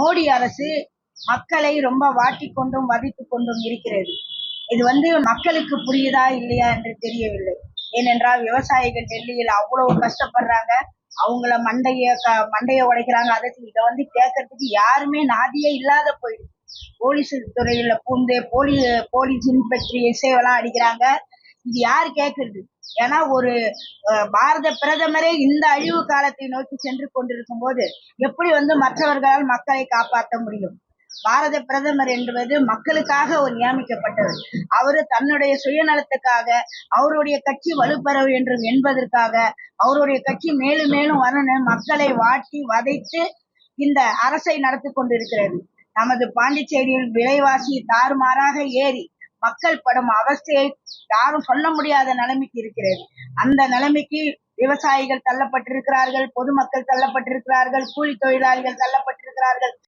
மோடி அரசு மக்களை ரொம்ப வாட்டி கொண்டும் வதித்து கொண்டும் இருக்கிறது. இது வந்து மக்களுக்கு புரியுதா இல்லையா என்று தெரியவில்லை. ஏனென்றால் விவசாயிகள் டெல்லியில் அவ்வளவு கஷ்டப்படுறாங்க. அவங்கள மண்டைய க- மண்டைய உடைக்கிறாங்க. அதை இதை வந்து கேட்கறதுக்கு யாருமே நாதியே இல்லாத போயிடுது. போலீஸ் துறையில பூந்து போலி போலீஸ் இன்ஸ்பெக்டர் இசைவெல்லாம் அடிக்கிறாங்க. இது யார் கேட்கறது ஏன்னா ஒரு பாரத பிரதமரே இந்த அழிவு காலத்தை நோக்கி சென்று கொண்டிருக்கும் போது எப்படி வந்து மற்றவர்களால் மக்களை காப்பாற்ற முடியும்? பாரத பிரதமர் என்பது மக்களுக்காக ஒரு நியமிக்கப்பட்டவர். அவரு தன்னுடைய சுயநலத்துக்காக அவருடைய கட்சி வலுப்பெற வேண்டும் என்பதற்காக அவருடைய கட்சி மேலும் மேலும் வரணும் மக்களை வாட்டி வதைத்து இந்த அரசை நடத்தி கொண்டிருக்கிறது. நமது பாண்டிச்சேரியில் விலைவாசி தாறுமாறாக ஏறி மக்கள் படும் அவஸ்தையை யாரும் சொல்ல முடியாத நிலைமைக்கு இருக்கிறது. அந்த நிலைமைக்கு விவசாயிகள் தள்ளப்பட்டிருக்கிறார்கள் பொதுமக்கள் தள்ளப்பட்டிருக்கிறார்கள் கூலி தொழிலாளிகள் தள்ளப்பட்டிருக்கிறார்கள்.